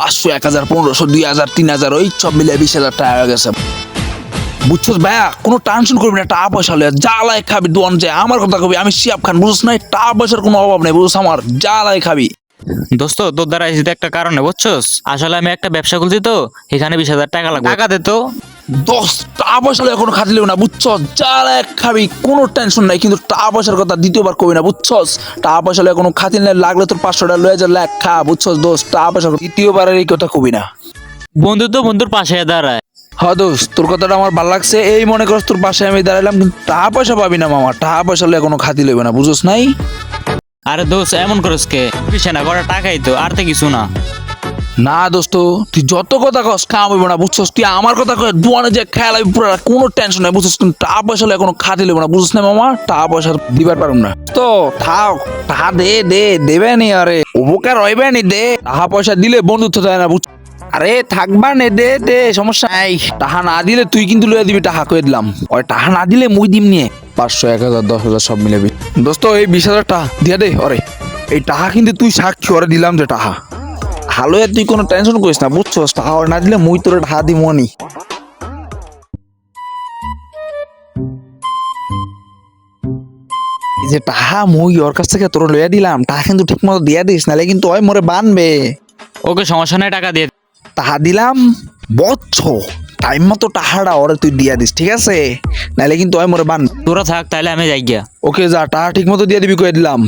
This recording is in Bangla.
পাঁচশো এক হাজার পনেরোশো দুই হাজার তিন হাজার ওই সব মিলে বিশ হাজার টাকা হয়ে গেছে। বুঝছস ভাইয়া? কোনো টেনশন করবি না টাকা পয়সা হলে লাই খাবি দোয়ান যে আমার কথা কবি আমি শিয়াব খান বুঝছ না টাকা পয়সার কোনো অভাব নেই বুঝছ আমার? যা জ্বালায় খাবি। দোস্ত তোর দ্বারা এসে তো একটা কারণে বুঝছস? আসলে আমি একটা ব্যবসা খুলছি তো এখানে বিশ হাজার টাকা লাগবে। টাকা দে তো। দশ টাকা পয়সা কোনো খাটলেও না বুঝছস? জ্বালায় খাবি কোনো টেনশন নাই কিন্তু টাকা পয়সার কথা দ্বিতীয়বার কবি না বুঝছস? টাকা পয়সা কোনো খাতিল নাই লাগলে তোর পাঁচশো টাকা লয়ে যা লেখ খা বুঝছস? দোষ টাকা পয়সা দ্বিতীয়বারের এই কথা কবি না। বন্ধু তো বন্ধুর পাশে দাঁড়ায়। হ্যাঁ দোস্ত তোর কথাটা আমার ভালো লাগছে। এই মনে করস তোর পাশে আমি দাঁড়াইলাম কিন্তু টাকা পয়সা পাবি না মামা টাকা পয়সা কোনো খাতি লইবে না বুঝোস নাই? আরে দোস্ত এমন করস কে? পিছে না কটা টাকাই তো আর তো কিছু না। না দোস্ত, তুই যত কথা কস কাম হইব না, বুঝছস? তুই আমার কথা কয়ে দুয়ানে যে খেয়াল আমি পুরো কোনো টেনশন নাই, বুঝছস? টাকা পয়সা হলে কোনো খাতি লইব না বুঝছ না মামা? টাকা পয়সা দিবার পারুম না। তো থাক, টাকা দে দে, দেবে নি, আরে। উপকার হইবে নি, দে। টাকা পয়সা দিলে বন্ধুত্ব দেয় না, বুঝ আরে থাকবা নে, দে দে, সমস্যা নাই। টাকা না দিলে তুই কিন্তু লইয়া দিবি, টাকা কয়ে দিলাম। ওই টাকা না দিলে মুই দিম নিয়ে পাঁচশো, এক হাজার, দশ হাজার সব মিলে দোস্ত, এই বিশ হাজার টাকা দিয়া দে অরে এই টাকা কিন্তু তুই সাক্ষী, ওরে দিলাম যে টাকা। ভালো তুই কোনো টেনশন করিস না বুঝছস? ওরে না দিলে মুই তোর টাকা দিব নি যে টাকা মুই ওর কাছ থেকে তোর লইয়া দিলাম টাকা কিন্তু ঠিক মতো দিয়া দিস নাহলে কিন্তু ওই মোরে বানবে। ওকে সমস্যা নাই টাকা দিয়ে দে। টাকা দিলাম বচ্ছ টাইম মতো টাকাটা ওরে তুই দিয়া দিস ঠিক আছে? নাহলে কিন্তু ওই মোরে বান তোরা থাক তাহলে আমি যাই গিয়া। ওকে যা টাকা ঠিক মতো দিয়ে দিবি কয়ে দিলাম।